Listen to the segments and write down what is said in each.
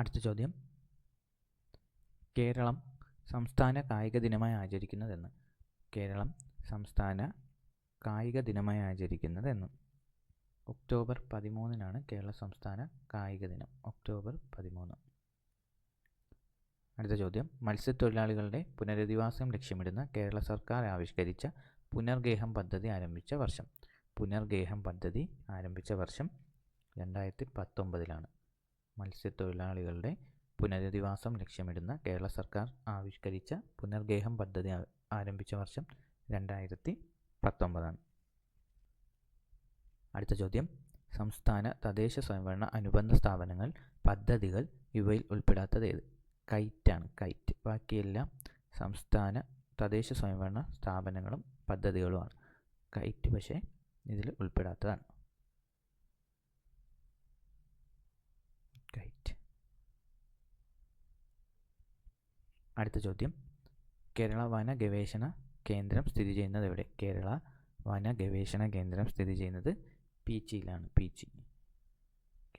അടുത്ത ചോദ്യം. കേരളം സംസ്ഥാന കായിക ദിനമായി ആചരിക്കുന്നതെന്ന്. കേരളം സംസ്ഥാന കായിക ദിനമായി ആചരിക്കുന്നതെന്ന്. ഒക്ടോബർ പതിമൂന്നിനാണ് കേരള സംസ്ഥാന കായിക ദിനം. ഒക്ടോബർ പതിമൂന്ന്. അടുത്ത ചോദ്യം. മത്സ്യത്തൊഴിലാളികളുടെ പുനരധിവാസം ലക്ഷ്യമിടുന്ന കേരള സർക്കാർ ആവിഷ്കരിച്ച പുനർഗേഹം പദ്ധതി ആരംഭിച്ച വർഷം. പുനർഗേഹം പദ്ധതി ആരംഭിച്ച വർഷം രണ്ടായിരത്തി പത്തൊമ്പതിലാണ്. മത്സ്യത്തൊഴിലാളികളുടെ പുനരധിവാസം ലക്ഷ്യമിടുന്ന കേരള സർക്കാർ ആവിഷ്കരിച്ച പുനർഗേഹം പദ്ധതി ആരംഭിച്ച വർഷം രണ്ടായിരത്തി പത്തൊമ്പതാണ്. അടുത്ത ചോദ്യം. സംസ്ഥാന തദ്ദേശ സ്വയംഭരണ അനുബന്ധ സ്ഥാപനങ്ങൾ പദ്ധതികൾ ഇവയിൽ ഉൾപ്പെടാത്തത് ഏത്? കൈറ്റാണ്. കൈറ്റ്. ബാക്കിയെല്ലാം സംസ്ഥാന തദ്ദേശ സ്വയംഭരണ സ്ഥാപനങ്ങളും പദ്ധതികളുമാണ്. കൈറ്റ് പക്ഷേ ഇതിൽ ഉൾപ്പെടാത്തതാണ് കൈറ്റ് അടുത്ത ചോദ്യം. കേരള വന ഗവേഷണ കേന്ദ്രം സ്ഥിതി ചെയ്യുന്നത് എവിടെ? കേരള വന ഗവേഷണ കേന്ദ്രം സ്ഥിതി ചെയ്യുന്നത് പീച്ചിയിലാണ്. പീച്ചി.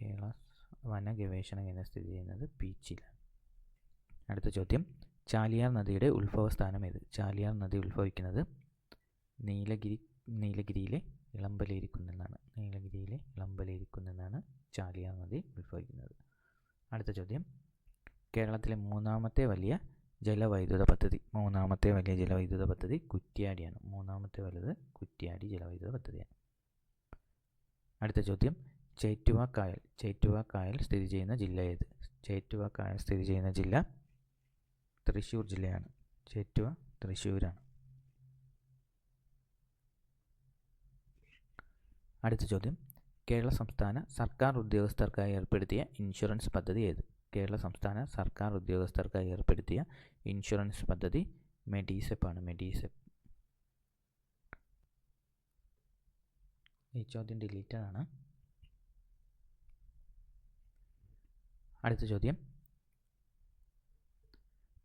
കേരള വന ഗവേഷണ കേന്ദ്രം സ്ഥിതി ചെയ്യുന്നത് പീച്ചിയിലാണ്. അടുത്ത ചോദ്യം. ചാലിയാർ നദിയുടെ ഉത്ഭവസ്ഥാനം ഏത്? ചാലിയാർ നദി ഉത്ഭവിക്കുന്നത് നീലഗിരി നീലഗിരിയിലെ ഇളമ്പലേരി നീലഗിരിയിലെ ഇളമ്പലേരി ചാലിയാർ നദി ഉത്ഭവിക്കുന്നത്. അടുത്ത ചോദ്യം. കേരളത്തിലെ മൂന്നാമത്തെ വലിയ ജലവൈദ്യുത പദ്ധതി. മൂന്നാമത്തെ വലിയ ജലവൈദ്യുത പദ്ധതി കുറ്റ്യാടിയാണ്. മൂന്നാമത്തെ വലുത് കുറ്റ്യാടി ജലവൈദ്യുത പദ്ധതിയാണ്. അടുത്ത ചോദ്യം. ചേറ്റുവ കായൽ. ചേറ്റുവ കായൽ സ്ഥിതി ചെയ്യുന്ന ജില്ല ഏത്? ചേറ്റുവ കായൽ സ്ഥിതി ചെയ്യുന്ന ജില്ല തൃശ്ശൂർ ജില്ലയാണ്. ചേറ്റുവ തൃശ്ശൂരാണ്. അടുത്ത ചോദ്യം. കേരള സംസ്ഥാന സർക്കാർ ഉദ്യോഗസ്ഥർക്കായി ഏർപ്പെടുത്തിയ ഇൻഷുറൻസ് പദ്ധതി ഏത്? കേരള സംസ്ഥാന സർക്കാർ ഉദ്യോഗസ്ഥർക്കായി ഏർപ്പെടുത്തിയ ഇൻഷുറൻസ് പദ്ധതി മെഡീസെപ്പ് ആണ് മെഡീസെപ്പ്. ഈ ചോദ്യം ഡിലീറ്റഡ് ആണ്. അടുത്ത ചോദ്യം.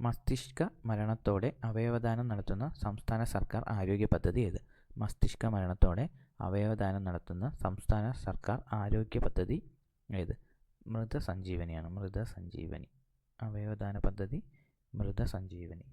മസ്തിഷ്ക മരണത്തോടെ അവയവദാനം നടത്തുന്ന സംസ്ഥാന സർക്കാർ ആരോഗ്യ പദ്ധതി ഏത്? മസ്തിഷ്ക മരണത്തോടെ അവയവദാനം നടത്തുന്ന സംസ്ഥാന സർക്കാർ ആരോഗ്യ പദ്ധതി ഏത്? മൃതസഞ്ജീവനിയാണ്. മൃതസഞ്ജീവനി. അവയവദാന പദ്ധതി മൃതസഞ്ജീവനി.